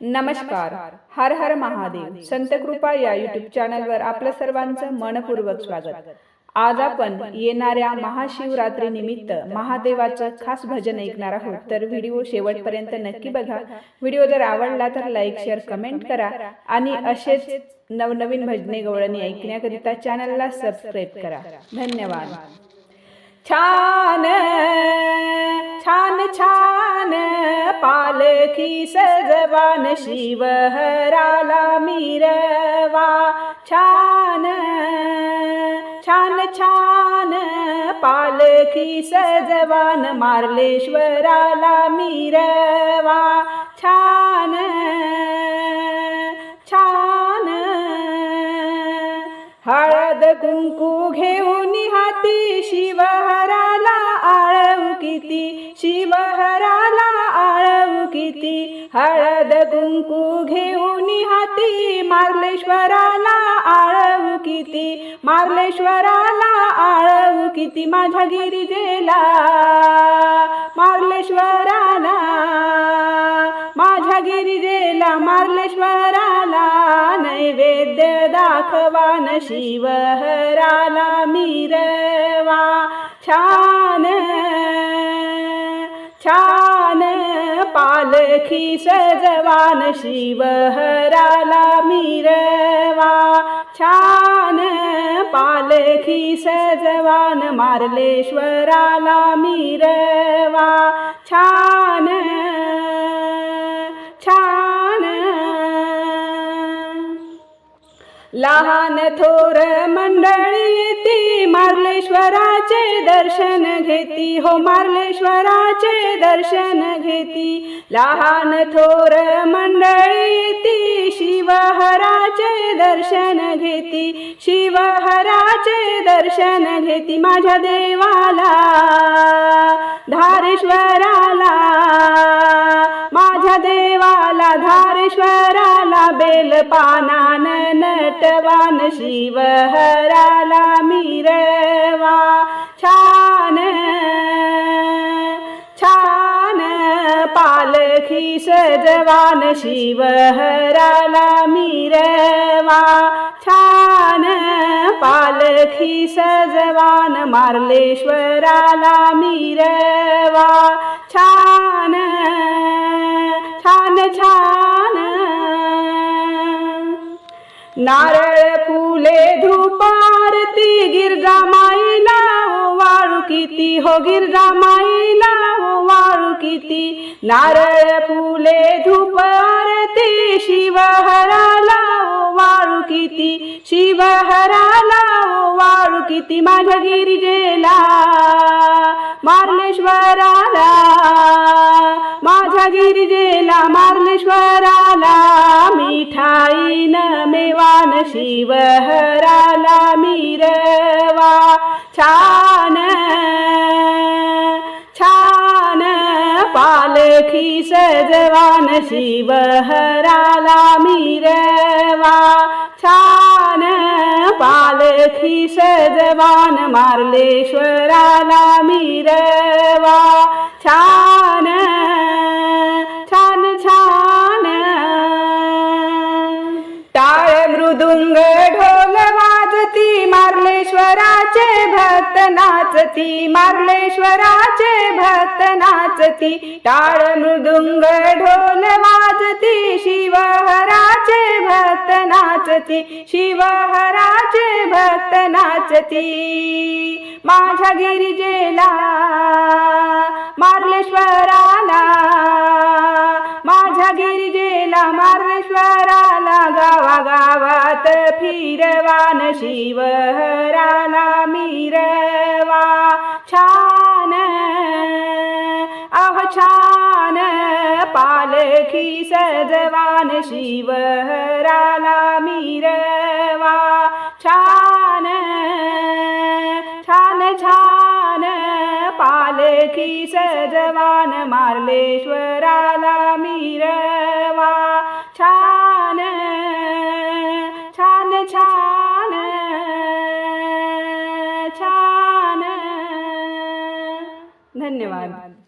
नमस्कार. हर हर महादेव. संत कृपा या युट्यूब चॅनलवर आपलं सर्वांचं मनपूर्वक स्वागत. आज आपण येणाऱ्या महाशिवरात्री निमित्त महादेवाचं खास भजन ऐकणार आहोत. तर व्हिडिओ शेवटपर्यंत नक्की बघा. व्हिडिओ जर आवडला तर लाईक शेअर कमेंट करा. आणि असेच नवनवीन भजने गवळणी ऐकण्याकरिता चॅनलला सबस्क्राईब करा. धन्यवाद. छान छान छान पालखी सजवान शिवहराला मिरवा. छान छान छान पालखी सजवान मार्लेश्वराला मिरवा. छान छान हळद कुंकू घेऊन हाती शिवहराला आळव किती शिव किती मार्लेश्वराला आळव किती मार्लेश्वराला आळव किती माझ्या गिरिजेला. मार्लेश्वराला माझ्या गिरिजेला मार्लेश्वराला नैवेद्य दाखवान शिवहराला मिरवा. छान छान. पालखी सजवान शिवहराला मिरवा. छान पालखी सजवान मार्लेश्वराला मिरवा. छान छान. लहान थोर मंडळी मार्लेश्वराचे दर्शन घेती हो मार्लेश्वराचे दर्शन घेती. लहान थोर मंडळी ती शिवहराचे दर्शन घेती शिवहराचे दर्शन घेती माझ्या देवाला. बेल पानान नटवान शिव हराला मिरवा छान छान पालखी सजवान शिवहराला मिरवा छान पालखी सजवान मार्लेश्वराला मिरवा छान छान छान नारळ फुले धुपारती गिरजा माईला वाळू किती? हो गिरजा माईला वाळू किती? नारळ फुले धुपारती शिवहराला वाळू किती? शिवहराला वाळू किती? माझ्या गिरिजेला मार्लेश्वराला माझ्या गिरिजेला मार्लेश्वर शिवहराला मिरवा छान छान पालखी सजवान शिवहराला मिरवा छान पालखी मिरवा छान छान नाचती मार्लेश्वराचे भक्त नाचती टाळ मृदुंग ढोल वाजती शिवहराचे भक्त नाचती शिवहराचे भक्त नाचती. माझ्या गिरिजेला मार्लेश्वरा हात फिरवान शिवहराला मिरवा. छान आह छान पालखी सजवान शिवहराला मिरवा. छान छान छान पालखी सजवान मार्लेश्वराला मिरवा. छान धन्यवाद.